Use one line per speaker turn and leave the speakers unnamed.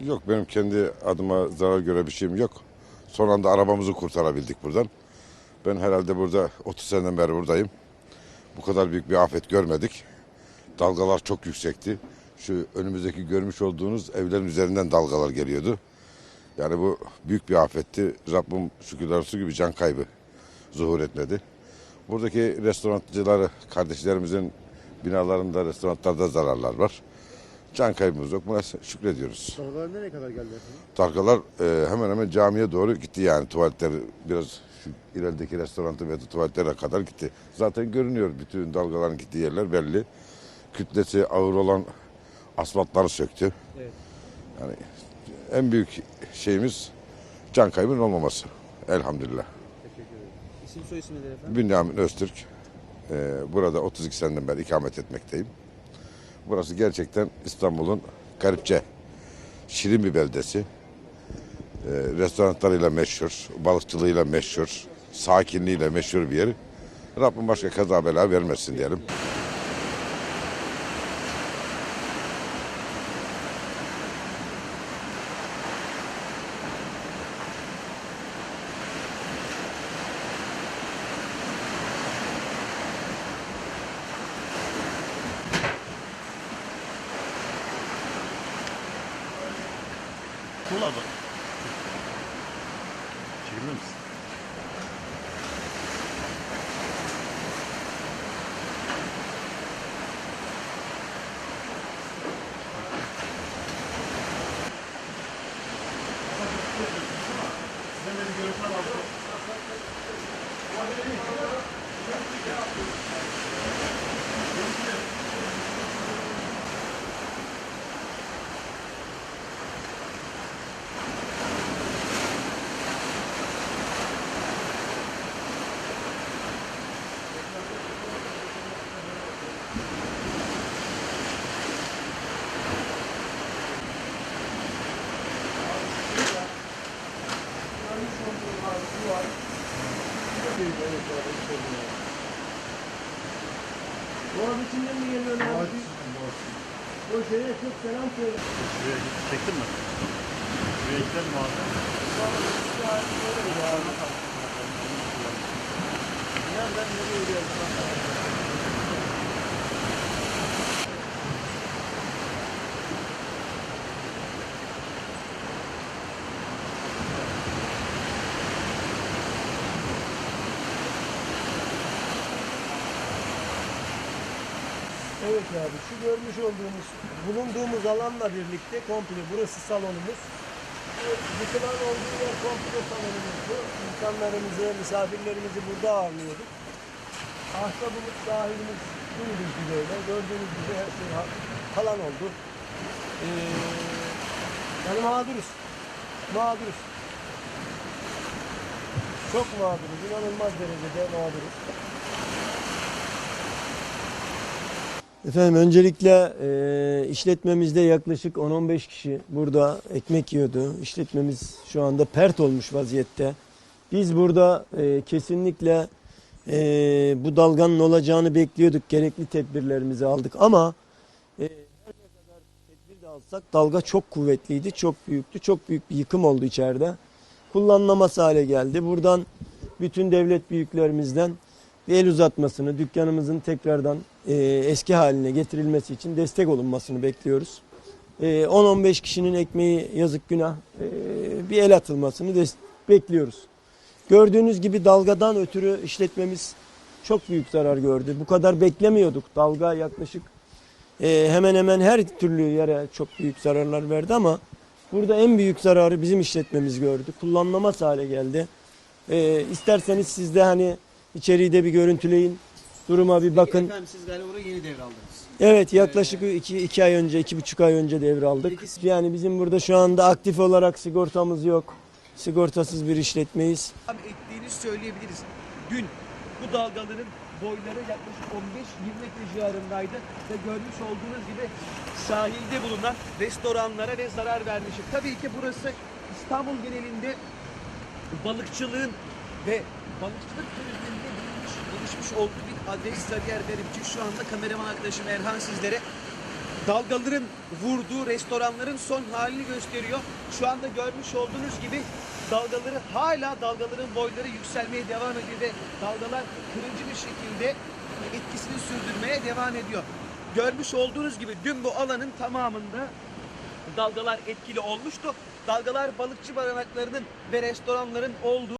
Yok
benim kendi adıma zarar göre bir şeyim yok. Son anda arabamızı kurtarabildik buradan. Ben herhalde burada 30 seneden beri buradayım. Bu kadar büyük bir afet görmedik. Dalgalar çok yüksekti. Şu önümüzdeki görmüş olduğunuz evlerin üzerinden dalgalar geliyordu. Yani bu büyük bir afetti. Rabbim şükürler olsun gibi can kaybı zuhur etmedi. Buradaki restorancıları, kardeşlerimizin binalarında, restoranlarda zararlar var. Can kaybımız yok. Buna şükrediyoruz.
Dalgalar nereye kadar geldi efendim?
Dalgalar e, hemen hemen camiye doğru gitti yani tuvaletler biraz şu ilerideki restorantı ve tuvaletlere kadar gitti. Zaten görünüyor bütün dalgaların gittiği yerler belli. Kütlesi ağır olan asfaltları söktü.
Evet.
Yani en büyük şeyimiz can kaybının olmaması. Elhamdülillah.
Teşekkür ederim. İsim soy isim nedir efendim?
Bünyamin Öztürk. e, burada 32 seneden beri ikamet etmekteyim. Burası gerçekten İstanbul'un garipçe, şirin bir beldesi. E, restoranlarıyla meşhur, balıkçılığıyla meşhur, sakinliğiyle meşhur bir yer. Rabbim başka kaza bela vermesin diyelim.
Misin?
Boğaz içinden mi geliyorsun abi? O şeye çok selam söyle.
Şuraya git. Çektin mi? Şuraya gidelim abi.
Nereden nereye gidiyorsun? Evet abi şu görmüş olduğumuz bulunduğumuz alanla birlikte komple burası salonumuz. Yıkılan olduğu yer komple salonumuzdu. İnsanlarımızı, misafirlerimizi burada ağırlıyorduk. Ahşa bulut sahilimiz buydu böyle. Gördüğünüz gibi her şey kalan oldu. Ee, yani mağduruz. Mağduruz. Çok mağduruz. İnanılmaz derecede mağduruz. Efendim öncelikle e, işletmemizde yaklaşık 10-15 kişi burada ekmek yiyordu. İşletmemiz şu anda pert olmuş vaziyette. Biz burada e, kesinlikle e, bu dalganın olacağını bekliyorduk. Gerekli tedbirlerimizi aldık ama e, her ne kadar tedbir de alsak dalga çok kuvvetliydi, çok büyüktü. Çok büyük bir yıkım oldu içeride. Kullanılamaz hale geldi. Buradan bütün devlet büyüklerimizden bir el uzatmasını, dükkanımızın tekrardan e, eski haline getirilmesi için destek olunmasını bekliyoruz. E, 10-15 kişinin ekmeği yazık günah e, bir el atılmasını bekliyoruz. Gördüğünüz gibi dalgadan ötürü işletmemiz çok büyük zarar gördü. Bu kadar beklemiyorduk. Dalga yaklaşık e, hemen hemen her türlü yere çok büyük zararlar verdi ama burada en büyük zararı bizim işletmemiz gördü. Kullanılamaz hale geldi. E, isterseniz siz de hani içeriği de bir görüntüleyin. Duruma bir bakın.
Efendim siz galiba orayı yeni devraldınız.
Evet yaklaşık iki, iki ay önce, iki buçuk ay önce devraldık. Yani bizim burada şu anda aktif olarak sigortamız yok. Sigortasız bir işletmeyiz.
Tam ettiğini söyleyebiliriz. Dün bu dalgaların boyları yaklaşık 15-20 metre civarındaydı ve görmüş olduğunuz gibi sahilde bulunan restoranlara ve zarar vermişim. Tabii ki burası İstanbul genelinde balıkçılığın ve balıkçılık turizminde bulunmuş, gelişmiş olduğu bir adres Sarıyer Garipçik. Şu anda kameraman arkadaşım Erhan sizlere dalgaların vurduğu restoranların son halini gösteriyor. Şu anda görmüş olduğunuz gibi dalgaları hala dalgaların boyları yükselmeye devam ediyor ve dalgalar kırıcı bir şekilde etkisini sürdürmeye devam ediyor. Görmüş olduğunuz gibi dün bu alanın tamamında dalgalar etkili olmuştu. Dalgalar balıkçı barınaklarının ve restoranların olduğu